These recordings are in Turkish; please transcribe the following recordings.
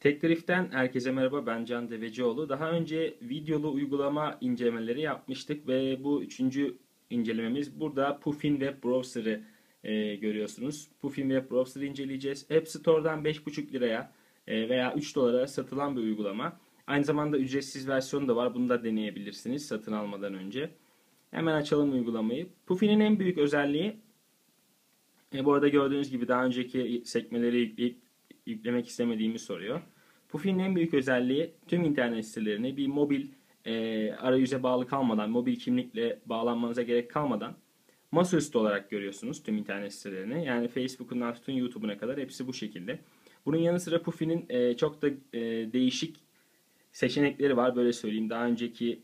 TechDrift'ten herkese merhaba ben Can Devecioğlu. Daha önce videolu uygulama incelemeleri yapmıştık ve bu üçüncü incelememiz burada Puffin Web Browser'ı e, görüyorsunuz. Puffin Web Browser'ı inceleyeceğiz. App Store'dan 5,5 liraya e, veya 3 dolara satılan bir uygulama. Aynı zamanda ücretsiz versiyonu da var. Bunu da deneyebilirsiniz satın almadan önce. Hemen açalım uygulamayı. Puffin'in en büyük özelliği e, bu arada gördüğünüz gibi daha önceki sekmeleri yükleyip yüklemek istemediğimi soruyor. Puffin'in en büyük özelliği tüm internet sitelerini bir mobil e, arayüze bağlı kalmadan, mobil kimlikle bağlanmanıza gerek kalmadan masaüstü olarak görüyorsunuz tüm internet sitelerini. Yani Facebook'undan tutun YouTube'una kadar hepsi bu şekilde. Bunun yanı sıra Puffin'in e, çok da e, değişik seçenekleri var. Böyle söyleyeyim. Daha önceki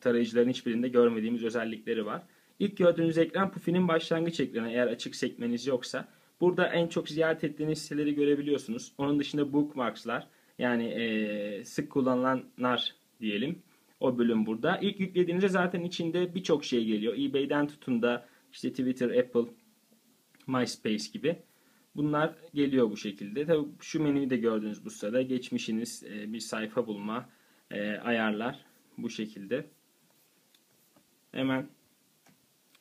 tarayıcıların hiçbirinde görmediğimiz özellikleri var. İlk gördüğünüz ekran Puffin'in başlangıç ekranı eğer açık sekmeniz yoksa. Burada en çok ziyaret ettiğiniz siteleri görebiliyorsunuz. Onun dışında bookmarkslar yani e, sık kullanılanlar diyelim. O bölüm burada. İlk yüklediğinizde zaten içinde birçok şey geliyor. eBay'den tutun da işte Twitter, Apple, MySpace gibi. Bunlar geliyor bu şekilde. Tabii şu menüyü de gördünüz bu sırada. Geçmişiniz, e, bir sayfa bulma, e, ayarlar bu şekilde. Hemen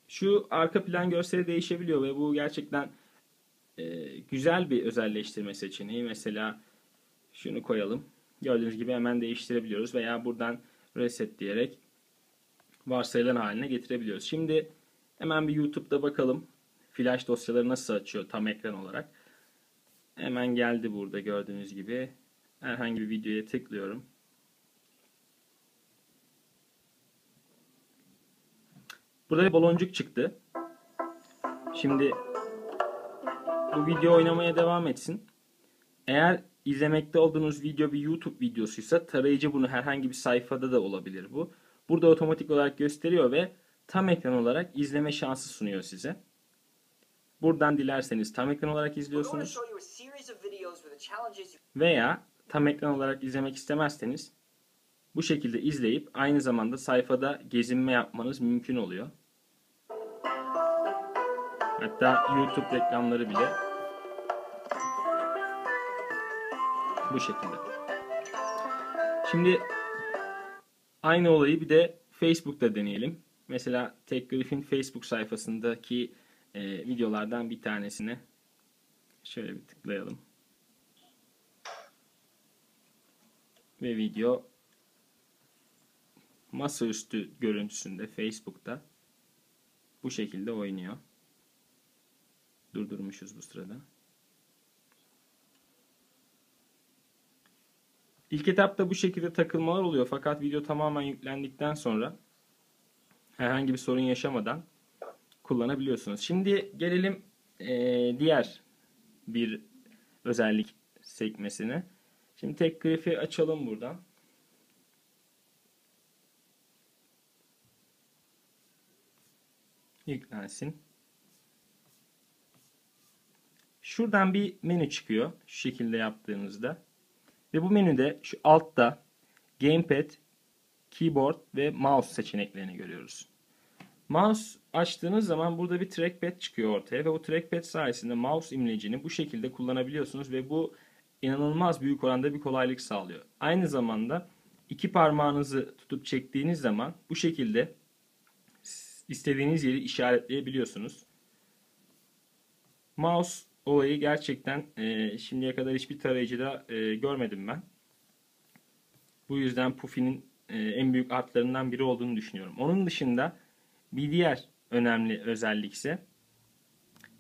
şu arka plan görseli değişebiliyor ve bu gerçekten e, güzel bir özelleştirme seçeneği. Mesela şunu koyalım. Gördüğünüz gibi hemen değiştirebiliyoruz veya buradan reset diyerek varsayılan haline getirebiliyoruz. Şimdi hemen bir YouTube'da bakalım. Flash dosyaları nasıl açıyor tam ekran olarak. Hemen geldi burada gördüğünüz gibi. Herhangi bir videoya tıklıyorum. Burada bir baloncuk çıktı. Şimdi bu video oynamaya devam etsin. Eğer izlemekte olduğunuz video bir YouTube videosuysa tarayıcı bunu herhangi bir sayfada da olabilir bu. Burada otomatik olarak gösteriyor ve tam ekran olarak izleme şansı sunuyor size. Buradan dilerseniz tam ekran olarak izliyorsunuz. Veya tam ekran olarak izlemek istemezseniz bu şekilde izleyip aynı zamanda sayfada gezinme yapmanız mümkün oluyor. Hatta YouTube reklamları bile bu şekilde. Şimdi aynı olayı bir de Facebook'ta deneyelim. Mesela TechGriff'in Facebook sayfasındaki e, videolardan bir tanesine şöyle bir tıklayalım. Ve video masaüstü görüntüsünde Facebook'ta bu şekilde oynuyor. Durdurmuşuz bu sırada. İlk etapta bu şekilde takılmalar oluyor fakat video tamamen yüklendikten sonra herhangi bir sorun yaşamadan kullanabiliyorsunuz. Şimdi gelelim e, diğer bir özellik sekmesine. Şimdi tek grafiği açalım buradan. Yüklensin. Şuradan bir menü çıkıyor. Şu şekilde yaptığınızda. Ve bu menüde şu altta Gamepad, Keyboard ve Mouse seçeneklerini görüyoruz. Mouse açtığınız zaman burada bir trackpad çıkıyor ortaya ve bu trackpad sayesinde mouse imlecini bu şekilde kullanabiliyorsunuz ve bu inanılmaz büyük oranda bir kolaylık sağlıyor. Aynı zamanda iki parmağınızı tutup çektiğiniz zaman bu şekilde istediğiniz yeri işaretleyebiliyorsunuz. Mouse olayı gerçekten e, şimdiye kadar hiçbir tarayıcıda e, görmedim ben. Bu yüzden Puffin'in e, en büyük artlarından biri olduğunu düşünüyorum. Onun dışında bir diğer önemli özellik ise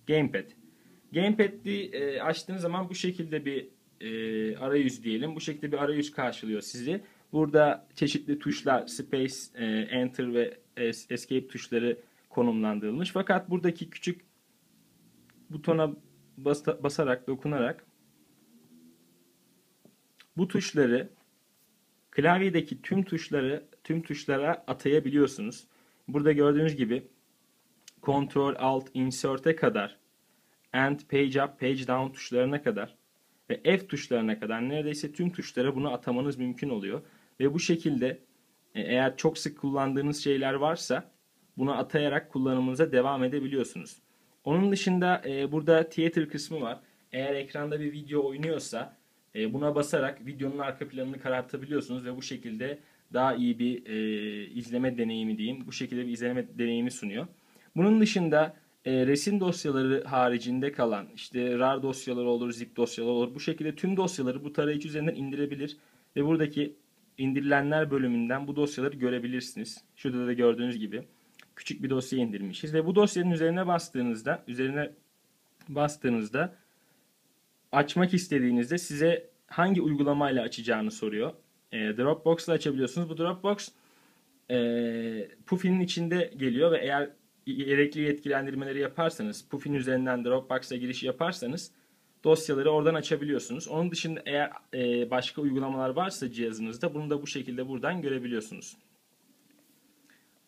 Gamepad. Gamepad'i e, açtığınız zaman bu şekilde bir e, arayüz diyelim. Bu şekilde bir arayüz karşılıyor sizi. Burada çeşitli tuşlar Space, e, Enter ve Escape tuşları konumlandırılmış. Fakat buradaki küçük butona basarak, dokunarak bu tuşları klavyedeki tüm tuşları tüm tuşlara atayabiliyorsunuz. Burada gördüğünüz gibi Ctrl Alt Insert'e kadar End Page Up Page Down tuşlarına kadar ve F tuşlarına kadar neredeyse tüm tuşlara bunu atamanız mümkün oluyor. Ve bu şekilde e, eğer çok sık kullandığınız şeyler varsa bunu atayarak kullanımınıza devam edebiliyorsunuz. Onun dışında e, burada theater kısmı var. Eğer ekranda bir video oynuyorsa E, buna basarak videonun arka planını karartabiliyorsunuz ve bu şekilde daha iyi bir e, izleme deneyimi diyeyim. Bu şekilde bir izleme deneyimi sunuyor. Bunun dışında e, resim dosyaları haricinde kalan işte RAR dosyaları olur, zip dosyaları olur. Bu şekilde tüm dosyaları bu tarayıcı üzerinden indirebilir ve buradaki indirilenler bölümünden bu dosyaları görebilirsiniz. Şurada da gördüğünüz gibi küçük bir dosya indirmişiz ve bu dosyanın üzerine bastığınızda üzerine bastığınızda açmak istediğinizde size hangi uygulamayla açacağını soruyor. E, Dropbox ile açabiliyorsunuz. Bu Dropbox e, Puffin'in içinde geliyor ve eğer gerekli yetkilendirmeleri yaparsanız, Puffin üzerinden Dropbox'a giriş yaparsanız dosyaları oradan açabiliyorsunuz. Onun dışında eğer e, başka uygulamalar varsa cihazınızda bunu da bu şekilde buradan görebiliyorsunuz.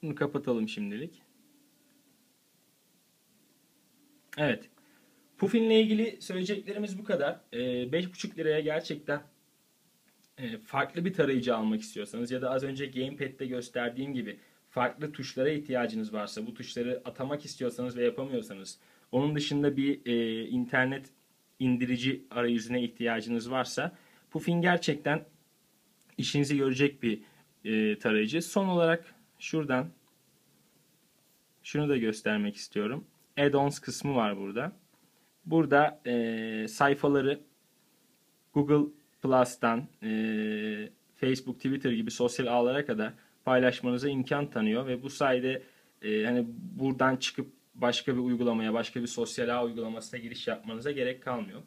Bunu kapatalım şimdilik. Evet. Puffin ile ilgili söyleyeceklerimiz bu kadar. E, 5,5 liraya gerçekten e, farklı bir tarayıcı almak istiyorsanız ya da az önce Gamepad'de gösterdiğim gibi farklı tuşlara ihtiyacınız varsa, bu tuşları atamak istiyorsanız ve yapamıyorsanız, onun dışında bir e, internet indirici arayüzüne ihtiyacınız varsa, Puffin gerçekten işinizi görecek bir e, tarayıcı. Son olarak şuradan şunu da göstermek istiyorum. Add-ons kısmı var burada. Burada e, sayfaları Google Plus'tan e, Facebook, Twitter gibi sosyal ağlara kadar paylaşmanıza imkan tanıyor ve bu sayede e, hani buradan çıkıp başka bir uygulamaya, başka bir sosyal ağ uygulamasına giriş yapmanıza gerek kalmıyor.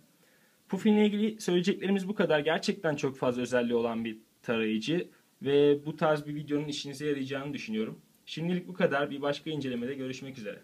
Puffin ile ilgili söyleyeceklerimiz bu kadar. Gerçekten çok fazla özelliği olan bir tarayıcı ve bu tarz bir videonun işinize yarayacağını düşünüyorum. Şimdilik bu kadar. Bir başka incelemede görüşmek üzere.